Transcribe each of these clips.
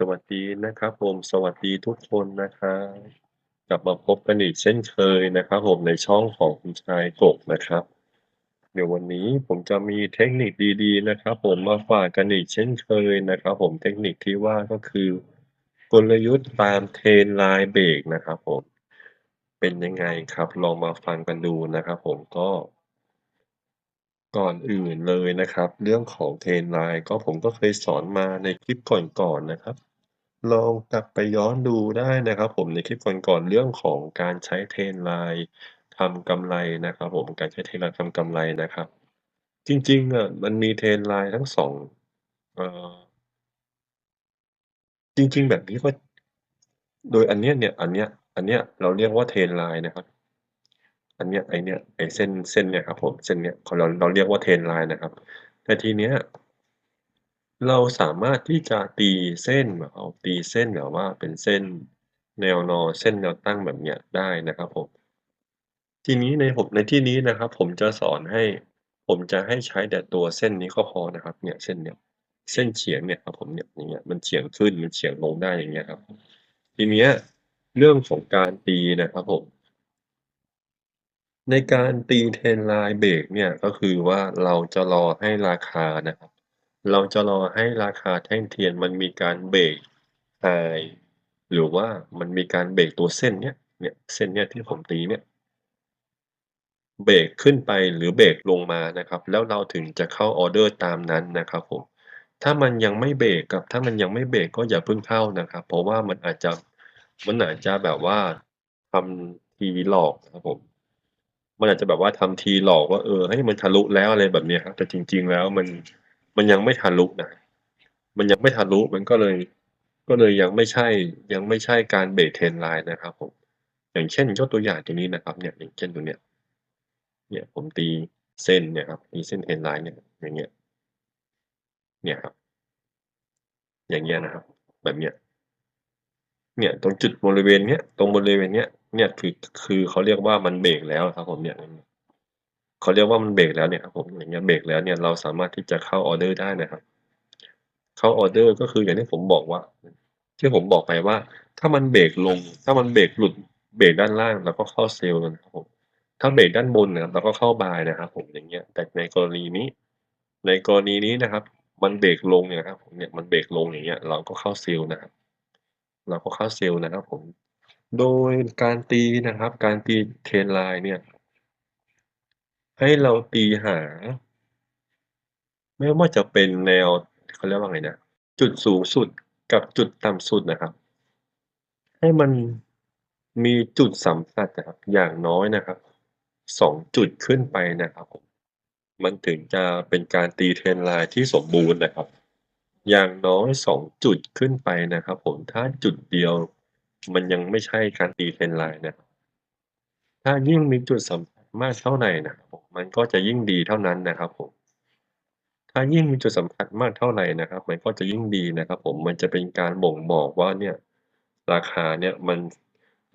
สวัสดีนะครับผมสวัสดีทุกคนนะครับกลับมาพบกันอีกเช่นเคยนะครับ ผมในช่องของคุณชายกบนะครับ เดี๋ยววันนี้ผมจะมีเทคนิคดีๆนะครับ ผมมาฝากกันอีกเช่นเคยนะครับ ผมเทคนิคที่ว่าก็คือกลยุทธ์ตาม Trend Line Break นะครับ ผมเป็นยังไงครับลองมาฟังกันดูนะครับ ผมก็ ก่อนอื่นเลยนะครับ เรื่องของ Trend Line ก็ผมก็เคยสอนมาในคลิปก่อนๆนนะครับ ลองกลับไปย้อนดูได้นะครับ ผมในคลิปก่อนๆเรื่องของการใช้ Trend Line ทำกำไรนะครับ ผมการใช้ Trend Line ทำกำไรนะครับ จริงๆอะมันมี Trend Line ทั้ง2เอ่อจริง ๆ แบบนี้ก็ โดยอันเนี้ยเนี่ยอันเนี้ยอันเนี้ยเราเรียกว่า Trend Line นะครับ อันเนี้ยไอเนี่ยไอเส้นเส้นเนี่ยครับผมเส้นเนี้ยเราเราเรียกว่า Trend Line นะครับ แต่ทีเนี้ยเราสามารถที่จะตีเส้นแบบเอาตีเส้นแบบว่าเป็นเส้นแนวนอนเส้นแนวตั้งแบบเนี้ยได้นะครับผมทีนี้ในผมในที่นี้นะครับ ผมจะสอนให้ ผมจะให้ใช้แต่ตัวเส้นนี้ก็พอนะครับ เนี่ยเส้นเนี้ยเส้นเฉียงเนี่ยครับผมเนี่ยอย่างเงี้ยมันเฉียงขึ้นมันเฉียงลงได้อย่างเงี้ยครับ ทีเนี้ยเรื่องของการตีนะครับผม ในการตี Trend Line Break เนี่ย ก็คือว่าเราจะรอให้ราคานะครับ เราจะรอให้ราคาแท่งเทียนมันมีการเบรก High หรือว่ามันมีการเบรกตัวเส้นเนี้ยเนี่ยเส้นเนี้ยที่ผมตีเนี่ยเบรกขึ้นไปหรือเบรกลงมานะครับ แล้วเราถึงจะเข้าออเดอร์ตามนั้นนะครับผมถ้ามันยังไม่เบรกกับ ถ้ามันยังไม่เบรกก็อย่าเพิ่งเข้านะครับ เพราะว่ามันอาจจะมันอาจจะแบบว่าทำทีหลอกครับผม มันอาจจะแบบว่าทำทีหลอกว่าเออเฮ้มันทะลุแล้วอะไรแบบเนี้ยครับแต่จริง ๆ แล้วมันมันยังไม่ทะลุนะมันยังไม่ทะลุมันก็เลย ก็เลยยังไม่ใช่ยังไม่ใช่การเบรก Trend Line นะครับผมอย่างเช่นยกตัวอย่างตรงนี้นะครับเนี่ยอย่างเช่นตรงเนี้ยเนี่ยผมตีเส้นเนี่ยครับตีเส้น Trend Line เนี่ยอย่างเงี้ยเนี่ยครับ อย่างเงี้ยนะครับ แบบเนี้ยเนี่ยตรงจุดบริเวณเนี้ยตรงบริเวณเนี้ย เนี่ยคือคือเขาเรียกว่ามันเบรกแล้วครับ ผมเนี่ยเขาเรียกว่ามันเบรกแล้วเนี่ยครับผมอย่างเงี้ยเบรกแล้วเนี่ยเราสามารถที่จะเข้าออเดอร์ได้นะครับ เข้าออเดอร์ก็คืออย่างที่ผมบอกว่า ที่ผมบอกไปว่า ถ้ามันเบรกลง ถ้ามันเบรกหลุดเบรกด้านล่างเราก็เข้าเซลล์นะครับผมถ้าเบรกด้านบนนะครับเราก็เข้า Buy นะครับ ผมอย่างเงี้ย แต่ในกรณีนี้ ในกรณีนี้นะครับ มันเบรกลงเนี่ยครับผมเนี่ยมันเบรกลงอย่างเงี้ย เราก็เข้าเซลล์นะครับ เราก็เข้าเซลล์นะครับ ผม โดยการตีนะครับ การตี Trend Line เนี่ย ให้เราตีหา ไม่ว่าจะเป็นแนวเขาเรียกว่าไงนะจุดสูงสุดกับจุดต่ำสุดนะครับ ให้มันมีจุดสัมผัสนะครับ อย่างน้อยนะครับ2จุดขึ้นไปนะครับผมมันถึงจะเป็นการตี Trend Line ที่สมบูรณ์นะครับ อย่างน้อย2จุดขึ้นไปนะครับ ผมถ้าจุดเดียว มันยังไม่ใช่การตี Trend Line นะครับถ้ายิ่งมีจุดสัมผัสมากเท่าไหร่นะครับผมมันก็จะยิ่งดีเท่านั้นนะครับผมถ้ายิ่งมีจุดสัมผัสมากเท่าไหร่นะครับ มันก็จะยิ่งดีนะครับ ผมมันจะเป็นการบ่งบอกว่าเนี่ยราคาเนี่ยมัน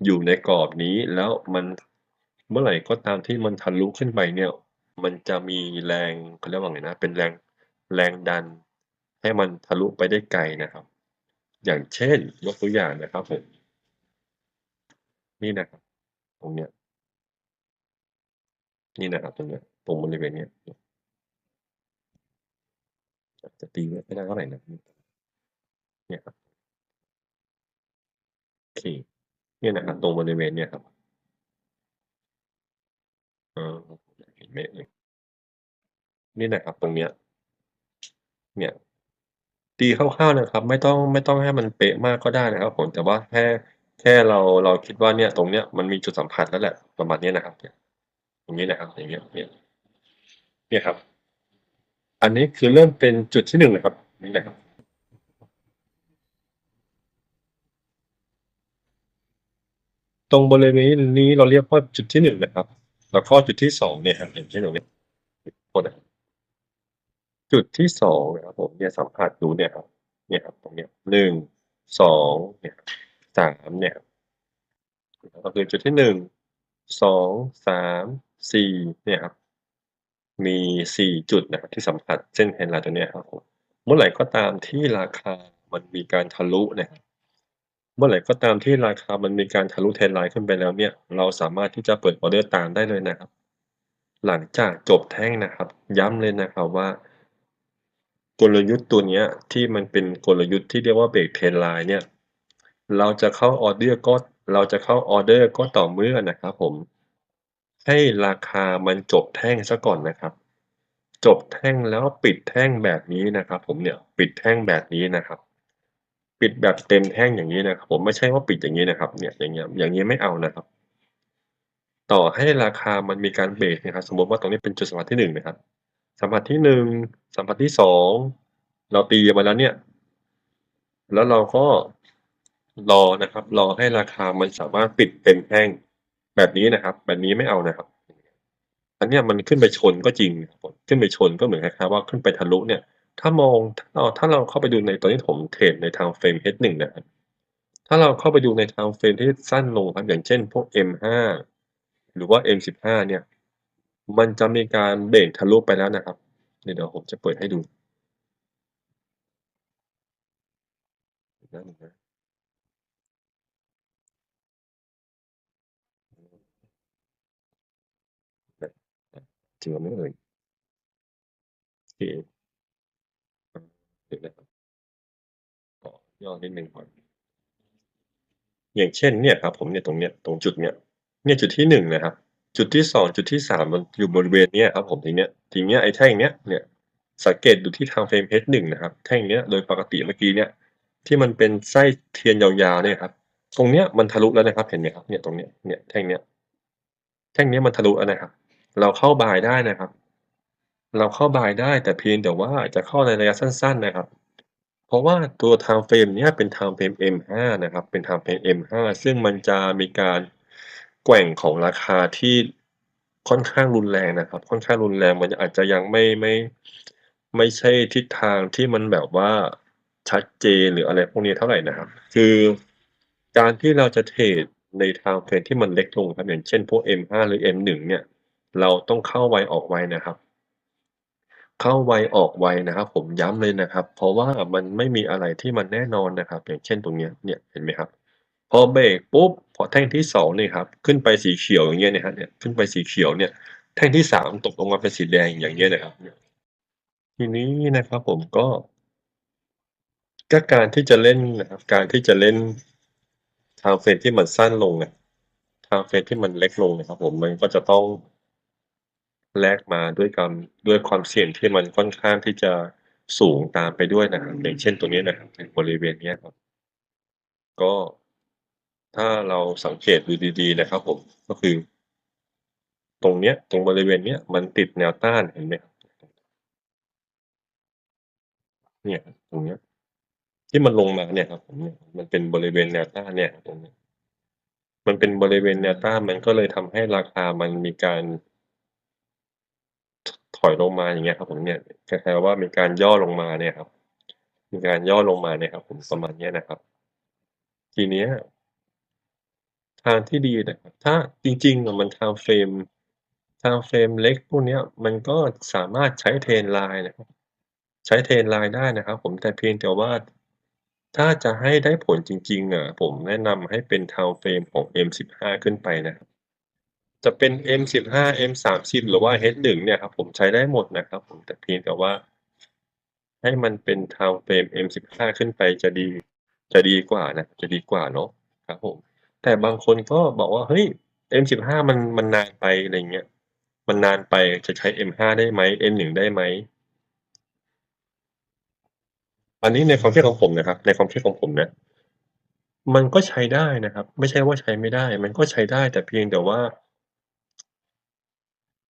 อยู่ในกรอบนี้แล้วมันเมื่อไหร่ก็ตามที่มันทะลุขึ้นไปเนี่ย มันจะมีแรงเขาเรียกว่าไงนะ เป็นแรงแรงดัน ให้มันทะลุไปได้ไกลนะครับ อย่างเช่นยกตัวอย่างนะครับผม นี่นะครับ ตรงเนี้ย นี่นะครับ ตรงเนี้ย ตรงบริเวณเนี้ยจะตีไม่ได้เท่าไหรนะเนี่ยครับโอเคเนี่ยนะครับตรงบริเวณเนี้ยครับเออเห็นไหมเอ่ย?นี่นะครับตรงเนี้ย เนี่ยตีคร่าวๆนะครับ ไม่ต้องไม่ต้องให้มันเป๊ะมากก็ได้นะครับผมแต่ว่าแค่ แค่เราเราคิดว่าเนี่ยตรงเนี้ยมันมีจุดสัมผัสแล้วแหละประมาณนี้นะครับเนี่ยอย่างงี้นะครับอย่างเงี้ยเนี่ยเนี่ยครับ อันนี้คือเริ่มเป็นจุดที่1นะครับนี่นะครับตรงบริเวณนี้เราเรียกว่าจุดที่1นะครับ แล้วก็จุดที่2เนี่ยครับอย่างเช่ตรงนี้โทษนะจุดที่2นะครับผมเนี่ยสัมผัสดูเนี่ยครับ เนี่ยครับตรงเนี้ย1 2เนี่ย ครับ3เนี่ยครับก็คือจุดที่1 2 3 4เนี่ยครับมี4จุดนะครับที่สัมผัสเส้น Trend Line ตัวเนี้ยครับผมเมื่อไหร่ก็ตามที่ราคามันมีการทะลุนะครับเมื่อไหร่ก็ตามที่ราคามันมีการทะลุ Trendline ขึ้นไปแล้วเนี่ย เราสามารถที่จะเปิดออเดอร์ตามได้เลยนะครับ หลังจากจบแท่งนะครับ ย้ำเลยนะครับว่า กลยุทธ์ตัวเนี้ยที่มันเป็นกลยุทธ์ที่เรียกว่าเบรก Trendline เนี่ย เราจะเข้าออเดอร์ก็เราจะเข้าออเดอร์ก็ต่อเมื่อนะครับผม ให้ราคามันจบแท่งเสียก่อนนะครับ จบแท่งแล้วปิดแท่งแบบนี้นะครับ ผมเนี่ยปิดแท่งแบบนี้นะครับ ปิดแบบเต็มแท่งอย่างงี้นะครับ ผมไม่ใช่ว่าปิดอย่างงี้นะครับเนี่ยอย่างเงี้ยอย่างงี้ไม่เอานะครับ ต่อให้ราคามันมีการเบรกนะครับ สมมติว่าตรงนี้เป็นจุดสัมผัสที่1นะครับ สัมผัสที่1สัมผัสที่2เราตีมาแล้วเนี่ย แล้วเราก็ รอนะครับ รอให้ราคามันสามารถปิดเต็มแท่งแบบนี้นะครับ แบบนี้ไม่เอานะครับ อันนี้มันขึ้นไปชนก็จริงขึ้นไปชนก็เหมือนคล้ายๆว่าขึ้นไปทะลุเนี่ย ถ้ามองถ้าเราถ้าเราเข้าไปดูในตอนนี้ผมเทรดใน Time Frame H1 นะครับถ้าเราเข้าไปดูใน Time Frame ที่สั้นลงครับอย่างเช่น พวก M5 หรือว่า M15 เนี่ย มันจะมีการเบรกทะลุไปแล้วนะครับเดี๋ยวผมจะเปิดให้ดูนะ แบบ อะ เจอไหมเอ่ย?โอเคอาเดี๋ยวนะครับขอย่อนิดหนึ่งก่อน อย่างเช่นเนี่ยครับผมเนี่ยตรงเนี้ยตรงจุดเนี้ยเนี่ยจุดที่1นะครับ จุดที่2จุดที่3มันอยู่บริเวณเนี้ยครับผมทีเนี้ยทีเนี้ยไอ้แท่งเนี้ยเนี่ยสังเกตดูที่ Time Frame H1 นะครับ แท่งเนี้ยโดยปกติเมื่อกี้เนี่ยที่มันเป็นไส้เทียนยาวๆเนี่ยครับ ตรงเนี้ยมันทะลุแล้วนะครับ เห็นไหมครับ เนี่ยตรงเนี้ยเนี่ยแท่งเนี้ยแท่งเนี้ยมันทะลุแล้วนะครับ เราเข้า buy ได้นะครับ เราเข้า buy ได้แต่เพียงแต่ว่าจะเข้าในระยะสั้น ๆ นะครับ เพราะว่าตัว Time Frame เนี้ยเป็น Time Frame M5 นะครับ เป็น Time Frame M5 ซึ่งมันจะมีการแกว่งของราคาที่ค่อนข้างรุนแรงนะครับ ค่อนข้างรุนแรงมันอาจจะยังไม่ไม่ไม่ใช่ทิศทางที่มันแบบว่าชัดเจนหรืออะไรพวกนี้เท่าไหร่นะครับ คือการที่เราจะเทรดใน Time Frame ที่มันเล็กลงครับอย่างเช่นพวก M5 หรือ M1 เนี่ย เราต้องเข้าไวออกไวนะครับ เข้าไวออกไวนะครับ ผมย้ำเลยนะครับ เพราะว่ามันไม่มีอะไรที่มันแน่นอนนะครับ อย่างเช่นตรงเนี้ยเนี่ยเห็นไหมครับ พอเบรกปุ๊บพอแท่งที่2นี่ครับขึ้นไปสีเขียวอย่างเงี้ยเนี่ยครับเนี่ยขึ้นไปสีเขียวเนี่ยแท่งที่ 3 ตกลงมาเป็นสีแดงอย่างเงี้ยนะครับทีนี้นะครับผมก็ก็การที่จะเล่นนะครับ การที่จะเล่น Time Frame ที่มันสั้นลงอะ Time Frame ที่มันเล็กลงนะครับ ผมมันก็จะต้อง แลกมาด้วยการด้วยความเสี่ยงที่มันค่อนข้างที่จะสูงตามไปด้วยนะครับอย่างเช่นตรงนี้นะครับในบริเวณนี้ครับ ก็ถ้าเราสังเกตดูดี ๆ นะครับ ผมก็คือ ตรงเนี้ย ตรงบริเวณเนี้ยมันติดแนวต้านเห็นไหมครับ?เนี่ยตรงเนี้ย ที่มันลงมาเนี่ยครับผมเนี่ยมันเป็นบริเวณแนวต้านเนี่ยตรงเนี้ยมันเป็นบริเวณแนวต้านมันก็เลยทำให้ราคามันมีการ ถอยลงมาอย่างเงี้ยครับผมเนี่ยคล้ายๆว่ามีการย่อลงมาเนี่ยครับ มีการย่อลงมาเนี่ยครับ ผมประมาณเนี้ยนะครับ ทีเนี้ยทางที่ดีนะครับ ถ้าจริงๆมัน Time Frame Time Frame เล็กพวกเนี้ยมันก็สามารถใช้ Trendline นะครับ ใช้ Trendline ได้นะครับ ผมแต่เพียงแต่ว่าถ้าจะให้ได้ผลจริงๆอะผมแนะนำให้เป็น Time Frame ของ M15 ขึ้นไปนะครับ จะเป็น M15 M30 หรือว่า H1 เนี่ยครับผมใช้ได้หมดนะครับผมแต่เพียงแต่ว่า ให้มันเป็น Time Frame M15 ขึ้นไปจะดีจะดีกว่านะ จะดีกว่าเนาะครับผม แต่บางคนก็บอกว่า เฮ้ย M15 มันมันนานไปอะไรเงี้ย มันนานไปจะใช้ M5 ได้ไหม M1 ได้ไหม?อันนี้ในความคิดของผมนะครับ ในความคิดของผมนะมันก็ใช้ได้นะครับ ไม่ใช่ว่าใช้ไม่ได้ มันก็ใช้ได้แต่เพียงแต่ว่า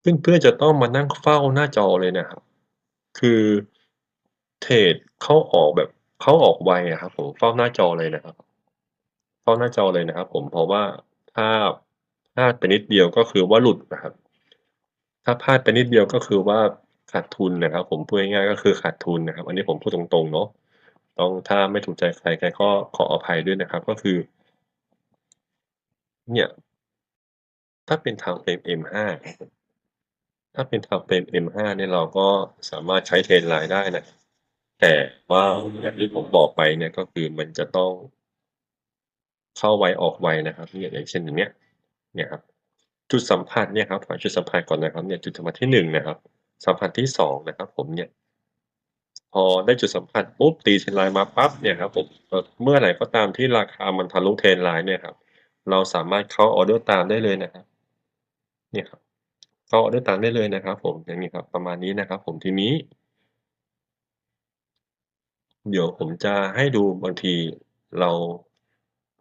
เพื่อน ๆ จะต้องมานั่งเฝ้าหน้าจอเลยนะครับ คือเทรดเข้าออกแบบเข้าออกไวอะครับผมเฝ้าหน้าจอเลยนะครับ เฝ้าหน้าจอเลยนะครับ ผมเพราะว่าถ้าพลาดไปนิดเดียวก็คือว่าหลุดนะครับ ถ้าพลาดไปนิดเดียวก็คือว่าขาดทุนนะครับ ผมพูดง่ายๆก็คือขาดทุนนะครับ อันนี้ผมพูดตรงๆเนาะต้องถ้าไม่ถูกใจใครใครก็ขออภัยด้วยนะครับ ก็คือ เนี่ย ถ้าเป็น Time Frame M5 ครับผม ถ้าเป็น Time Frame M5 เนี่ยเราก็สามารถใช้ Trendline ได้นะ แต่ว่าอย่างที่ผมบอกไปเนี่ยก็คือมันจะต้องเข้าไวออกไวนะครับเนี่ยอย่างเช่นอย่างเนี้ยเนี่ยครับจุดสัมผัสเนี่ยครับหาจุดสัมผัสก่อนนะครับเนี่ยจุดสัมผัสที่1นะครับ สัมผัสที่2นะครับ ผมเนี่ยพอได้จุดสัมผัสปุ๊บตี Trendline มาปั๊บเนี่ยครับผมเมื่อไหร่ก็ตามที่ราคามันทะลุ Trendline เนี่ยครับ เราสามารถเข้าออเดอร์ตามได้เลยนะครับ เนี่ยครับ เข้าออเดอร์ตามได้เลยนะครับ ผมอย่างงี้ครับประมาณนี้นะครับ ผมทีนี้ เดี๋ยวผมจะให้ดูบางทีเรา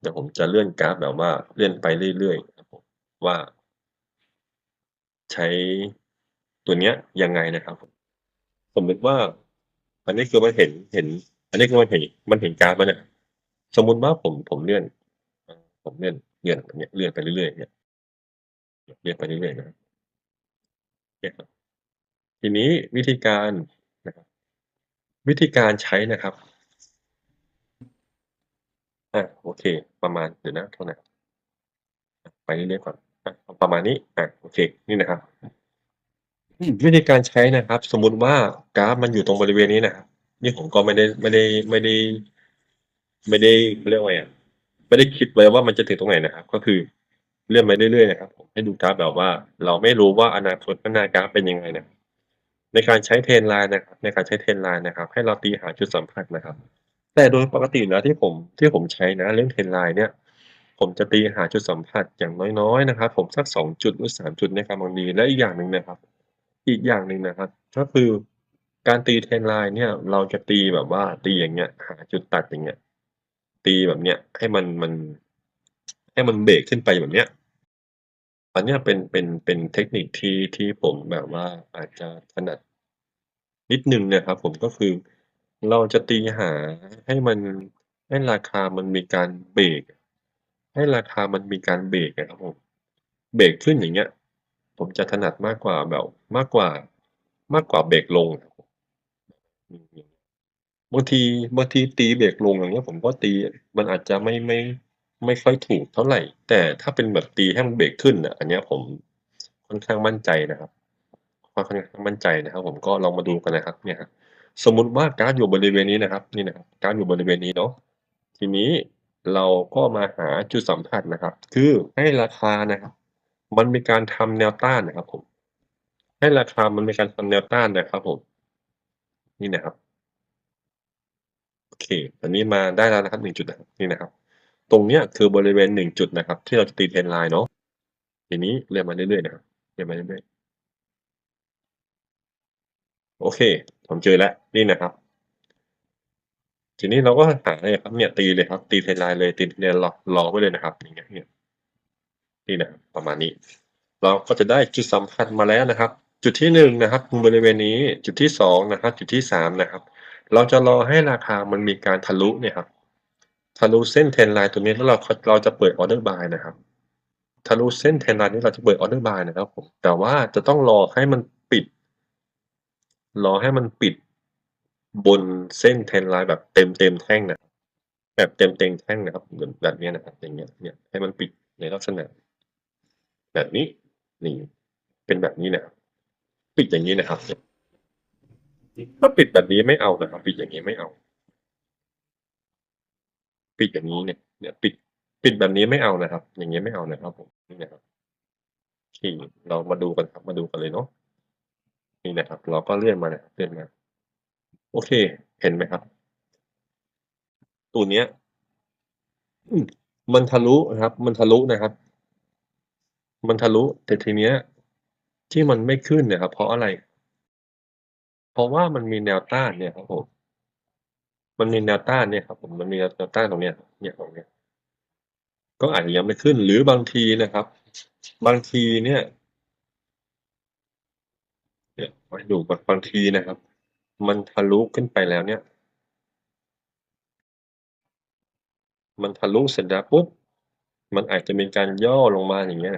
เดี๋ยวผมจะเลื่อนกราฟแบบว่าเลื่อนไปเรื่อยๆครับผมว่า ใช้ตัวเนี้ยยังไงนะครับผมสมมติว่า อันนี้คือมันเห็นเห็น อันนี้คือมันเห็นมันเห็นกราฟแล้วเนี่ยสมมติว่าผมผมเลื่อน ผมเลื่อนเลื่อนแบบเนี้ยเลื่อนไปเรื่อยๆเงี้ยเลื่อนไปเรื่อยๆนะ นี่ยครับทีนี้วิธีการนะครับวิธีการใช้นะครับอ่าโอเค ประมาณเดี๋ยวนะโทษนะครับไปเรื่อยๆก่อนอาประมาณนี้อ่าโอเค นี่นะครับ วิธีการใช้นะครับ สมมุติว่ากราฟมันอยู่ตรงบริเวณนี้นะครับนี่ผมก็ไม่ได้ไม่ได้ไม่ได้ ไม่ได้เรียกว่าไงไม่ได้คิดไว้ว่ามันจะถึงตรงไหนนะครับ ก็คือ เลื่อนไปเรื่อยๆนะครับผมให้ดูกราฟแบบว่า เราไม่รู้ว่าอนาคตข้างหน้ากราฟเป็นยังไงเนี่ยในการใช้ Trendline นะครับในการใช้ Trendline นะครับ ให้เราตีหาจุดสัมผัสนะครับ แต่โดยปกติแล้วที่ผมที่ผมใช้นะเรื่อง Trendline เนี่ย ผมจะตีหาจุดสัมผัสอย่างน้อยๆนะครับ ผมสัก2จุดหรือ3จุดเนี่ยกำลังดีและอีกอย่างหนึ่งนะครับ อีกอย่างหนึ่งนะครับ ก็คือการตี Trendline เนี่ยเราจะตีแบบว่าตีอย่างเงี้ย หาจุดตัดอย่างเงี้ย ตีแบบเนี้ยให้มันมัน ให้มันเบรกขึ้นไปแบบเนี้ย อันเนี้ยเป็น เป็น เป็นเทคนิคที่ ที่ผมแบบว่าอาจจะถนัดนิดหนึ่งนี่ยครับผม ก็คือเราจะตีหาให้มัน ให้ราคามันมีการเบรก ให้ราคามันมีการเบรกอะครับผม เบรกขึ้นอย่างเงี้ย ผมจะถนัดมากกว่าแบบ มากกว่า มากกว่าเบรกลงครับผม อือฮึบางที บางทีตีเบรกลง อย่างเงี้ย ผมก็ตี มันอาจจะไม่ ไม่ ไม่ค่อยถูกเท่าไหร่ แต่ถ้าเป็นแบบตีให้มันเบรกขึ้นน่ะ อันเนี้ยผมค่อนข้างมั่นใจนะครับค่อนข้างมั่นใจนะครับ ผมก็ลองมาดูกันนะครับ เนี่ยครับสมมุติว่ากาฟอยู่บริเวณนี้นะครับ นี่นะครับกาฟอยู่บริเวณนี้เนาะทีนี้เราก็มาหาจุดสัมผัสนะครับ คือให้ราคานะครับ มันมีการทำแนวต้านนะครับ ผม ให้ราคามันมีการทำแนวต้านนะครับ ผม นี่นะครับโอเค ตอนนี้มาได้แล้วนะครับ1จุดนะครับนี่นะครับ ตรงเนี้ยคือบริเวณ1จุดนะครับ ที่เราจะตี Trendline เนาะทีนี้เลื่อนมาเรื่อยๆนะครับเลื่อนมาเรื่อยๆโอเค ผมเจอแล้วนี่นะครับ ทีนี้เราก็หาเลยครับเนี่ยตีเลยครับ ตี Trendline เลยตี Trendline รอรอไว้เลยนะครับอย่างเงี้ยนี่นี่นะรประมาณนี้ เราก็จะได้จุดสัมผัสมาแล้วนะครับ จุดที่1นะครับตรงบริเวณนี้จุดที่2นะครับ จุดที่3นะครับ เราจะรอให้ราคามันมีการทะลุเนี่ยครับ ทะลุเส้น Trendline ตรงนี้แล้วเราเราจะเปิดออเดอร์ Buy นะครับทะลุเส้น Trendline นี้เราจะเปิดออเดอร์ Buy นะครับผมแต่ว่าจะต้องรอให้มันปิด รอให้มันปิดบนเส้น Trendline แบบเต็มๆแท่งนะแบบเต็มๆแท่งนะครับเหมือนแบบนี้นะครับอย่างเงี้ยเนี่ยให้มันปิดในลักษณะ แบบนี้นี่เป็นแบบนี้นะครับปิดอย่างงี้นะครับถ้าปิดแบบนี้ไม่เอานะครับ ปิดอย่างงี้ไม่เอา ปิดอย่างงี้เนี่ยเนี่ยปิดปิดแบบนี้ไม่เอานะครับ อย่างเงี้ยไม่เอานะครับผมนี่นะครับโอเคเรามาดูกันครับมาดูกันเลยเนาะนี่นะครับ เราก็เลื่อนมาเนะครับเลื่อนมาโอเค เห็นไหมครับ?ตัวเนี้ยอืมมันทะลุนะครับ มันทะลุนะครับ มันทะลุแต่ทีเนี้ย ที่มันไม่ขึ้นเนี่ยครับ เพราะอะไร?เพราะว่ามันมีแนวต้านเนี่ยครับผม มันมีแนวต้านเนี่ยครับผมมันมีแนวต้านตรงเนี้ยเนี่ยตรงเนี้ยก็อาจจะยังไม่ขึ้นหรือบางทีนะครับ บางทีเนี่ยเนี่ยคอยดูบบบางทีนะครับ มันทะลุขึ้นไปแล้วเนี่ย มันทะลุเสร็จแล้วปุ๊บมันอาจจะมีการย่อลงมาอย่างเงี้ย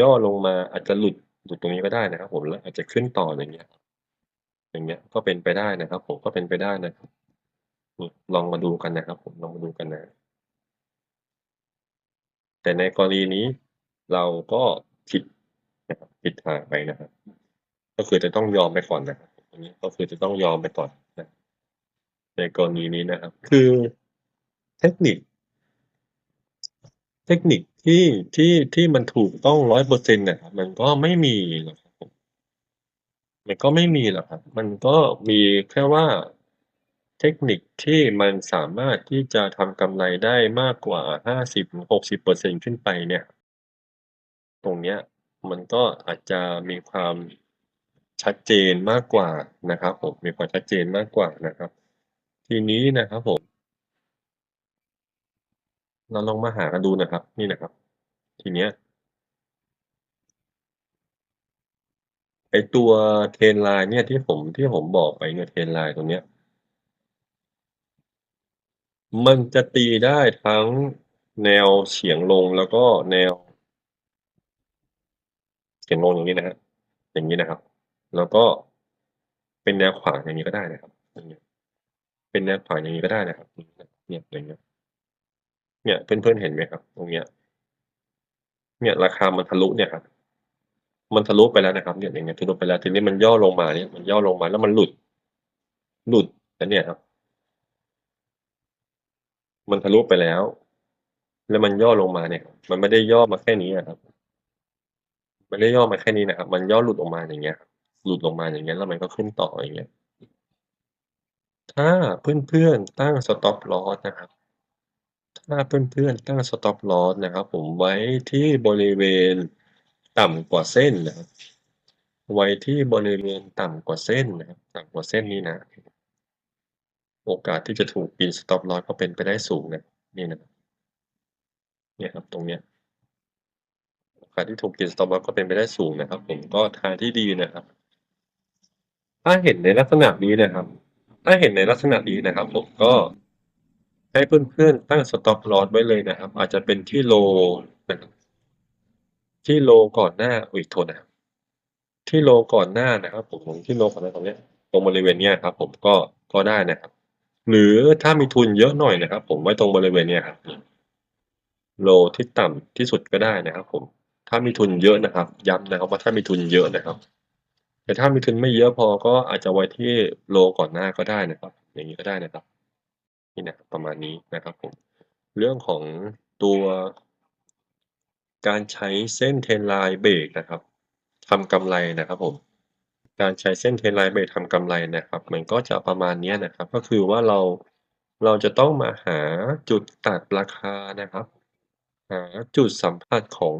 ย่อลงมาอาจจะหลุดหลุดตรงนี้ก็ได้นะครับ ผมแล้วอาจจะขึ้นต่ออย่างเงี้ย อย่างเงี้ยก็เป็นไปได้นะครับ ผมก็เป็นไปได้นะครับ ลองมาดูกันนะครับผมลองมาดูกันนะ แต่ในกรณีนี้เราก็ผิดนะครับผิดทางไปนะครับ ก็คือจะต้องยอมไปก่อนนะครับตรงนี้ก็คือจะต้องยอมไปก่อนนะในกรณีนี้นะครับ คือเทคนิค เทคนิคที่ที่ที่มันถูกต้อง100%น่ะครับมันก็ไม่มีหรอกครับมันก็ไม่มีหรอกครับ มันก็มีแค่ว่า เทคนิคที่มันสามารถที่จะทำกำไรได้มากกว่า 50-60%ขึ้นไปเนี่ย ตรงเนี้ยมันก็อาจจะมีความชัดเจนมากกว่านะครับผมมีความชัดเจนมากกว่านะครับ ทีนี้นะครับผม เราลองมาหากันดูนะครับ นี่นะครับ ทีเนี้ยไอตัว Trend line เนี่ยที่ผมที่ผมบอกไปเนี่ย Trend line ตรงเนี้ย มันจะตีได้ทั้งแนวเฉียงลงแล้วก็แนว เฉียงลงอย่างงี้นะครับอย่างงี้นะครับ แล้วก็เป็นแนวขวางอย่างงี้ก็ได้นะครับอย่างเงี้ยเป็นแนวขวางอย่างงี้ก็ได้นะครับเนี่ยอย่างเงี้ยเนี่ยเพื่อนๆเห็นไหมครับ ตรงเนี้ย เนี่ยราคามันทะลุเนี่ยครับมันทะลุไปแล้วนะครับเนี่ยอย่างเงี้ยทะลุไปแล้วทีนี้มันย่อลงมาเนี่ยมันย่อลงมาแล้วมันหลุด หลุดแล้วเนี่ยครับ มันทะลุไปแล้ว แล้วมันย่อลงมาเนี่ย มันไม่ได้ย่อมาแค่นี้อะครับ มันไม่ได้ย่อมาแค่นี้นะครับ มันย่อหลุดออกมาอย่างเงี้ย หลุดลงมาอย่างเงี้ย แล้วมันก็ขึ้นต่ออย่างเงี้ย ถ้าเพื่อนๆตั้ง Stop Loss นะครับ ถ้าเพื่อนๆตั้ง Stop Loss นะครับ ผมไว้ที่บริเวณต่ำกว่าเส้นนะครับไว้ที่บริเวณต่ำกว่าเส้นนะครับ ต่ำกว่าเส้นนี้นะ โอกาสที่จะถูกกิน Stop Loss ก็เป็นไปได้สูงนะนี่นะเนี่ยครับตรงเนี้ยโอกาสที่ถูกกิน Stop Loss ก็เป็นไปได้สูงนะครับ ผมก็ทางที่ดีนะครับ ถ้าเห็นในลักษณะนี้นะครับ ถ้าเห็นในลักษณะนี้นะครับ ผมก็ให้เพื่อนๆตั้ง Stop Loss ไว้เลยนะครับ อาจจะเป็นที่ Low นะครับที่ Low ก่อนหน้าอุ๊ยโทษนะครับที่ Low ก่อนหน้านะครับ ผมที่ Low ก่อนหน้าตรงเนี้ยตรงบริเวณเนี้ยครับ ผมก็ก็ได้นะครับ หรือถ้ามีทุนเยอะหน่อยนะครับ ผมไว้ตรงบริเวณเนี้ยครับ Low ที่ต่ำที่สุดก็ได้นะครับ ผม ถ้ามีทุนเยอะนะครับ ย้ำนะครับว่าถ้ามีทุนเยอะนะครับ แต่ถ้ามีทุนไม่เยอะพอก็อาจจะไว้ที่ Low ก่อนหน้าก็ได้นะครับ อย่างงี้ก็ได้นะครับ นี่นะรประมาณนี้นะครับ ผม เรื่องของตัวการใช้เส้น Trend line เบรกนะครับทำกำไรนะครับผม การใช้เส้น Trend line เบรกทำกำไรนะครับ มันก็จะประมาณนี้นะครับ ก็คือว่าเราเราจะต้องมาหาจุดตัดราคานะครับ หาจุดสัมผัสของ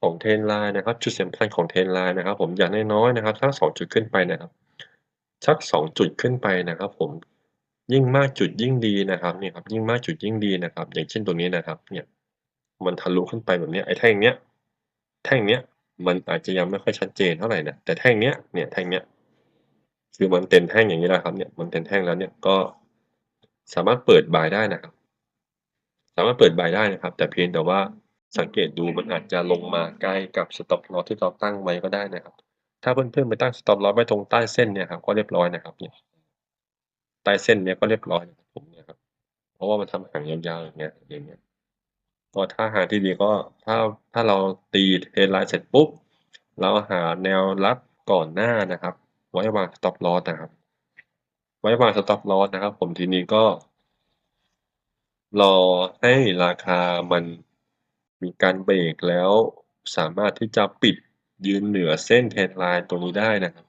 ของ Trend line นะครับ จุดสำคัญของ Trend line นะครับ ผมอย่างน้อยๆนะครับสัก2จุดขึ้นไปนะครับสัก2จุดขึ้นไปนะครับ ผมยิ่งมากจุดยิ่งดีนะครับเนี่ยครับยิ่งมากจุดยิ่งดีนะครับ อย่างเช่นตรงนี้นะครับ เนี่ย มันทะลุขึ้นไปแบบนี้ไอ้แท่งเนี้ยแท่งเนี้ย มันอาจจะยังไม่ค่อยชัดเจนเท่าไหร่นะแต่แท่งเนี้ยเนี่ยแท่งเนี้ยคือมันเต็มแท่งอย่างงี้แล้วครับเนี่ยมันเต็มแท่งแล้วเนี่ยก็สามารถเปิด buy ได้นะครับ สามารถเปิด buy ได้นะครับ แต่เพียงแต่ว่าสังเกตดูมันอาจจะลงมาใกล้กับ Stop Loss ที่เราตั้งไว้ก็ได้นะครับ ถ้าเพื่อนๆไปตั้ง Stop Loss ไว้ตรงใต้เส้นเนี่ยครับก็เรียบร้อยนะครับเนี่ยใต้เส้นเนี้ยก็เรียบร้อยนะครับผมเนี่ยครับเพราะว่ามันทำหางยาวๆอย่างเงี้ยอย่างเงี้ย ก็ถ้าหาที่ดีก็ถ้าถ้าเราตี Trend line เสร็จปุ๊บ เราหาแนวรับก่อนหน้านะครับ ไว้วาง Stop Loss นะครับ ไว้วาง Stop Loss นะครับ ผมทีนี้ก็ รอให้ราคามันมีการเบรกแล้วสามารถที่จะปิดยืนเหนือเส้น Trend line ตรงนี้ได้นะครับ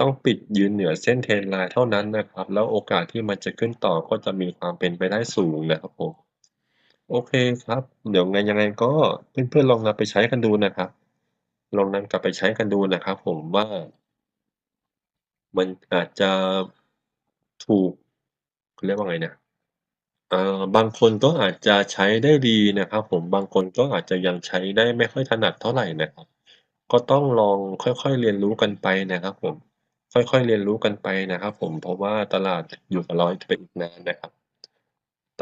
ต้องปิดยืนเหนือเส้น Trend line เท่านั้นนะครับ แล้วโอกาสที่มันจะขึ้นต่อก็จะมีความเป็นไปได้สูงนะครับผม โอเคครับ เดี๋ยวไงยังไงก็เพื่อนๆลองนำไปใช้กันดูนะครับ ลองนำกลับไปใช้กันดูนะครับผมว่า มันอาจจะถูกเขาเรียกว่าไงเนะเอ่อบางคนก็อาจจะใช้ได้ดีนะครับผมบางคนก็อาจจะยังใช้ได้ไม่ค่อยถนัดเท่าไหร่นะครับ ก็ต้องลองค่อยๆเรียนรู้กันไปนะครับผมค่อยๆเรียนรู้กันไปนะครับผมเพราะว่าตลาดอยู่กับเราไปอีกนานนะครับ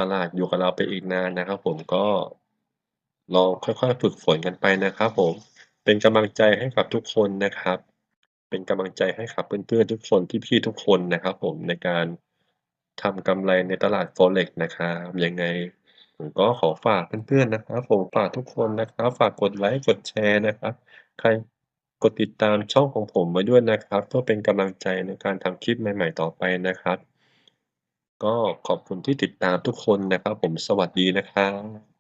ตลาดอยู่กับเราไปอีกนานนะครับ ผมก็ลองค่อยๆฝึกฝนกันไปนะครับ ผมเป็นกำลังใจให้กับทุกคนนะครับ เป็นกำลังใจให้กับเพื่อนๆทุกคนพี่ๆทุกคนนะครับ ผมในการทำกำไรในตลาด Forex นะครับยังไงผมก็ขอฝากเพื่อนๆนะครับผมฝากทุกคนนะครับ ฝากกดไลก์กดแชร์นะครับ ใครกดติดตามช่องของผมไว้ด้วยนะครับ เพื่อเป็นกำลังใจในการทำคลิปใหม่ ๆ ต่อไปนะครับ ก็ขอบคุณที่ติดตามทุกคนนะครับผม สวัสดีนะครับ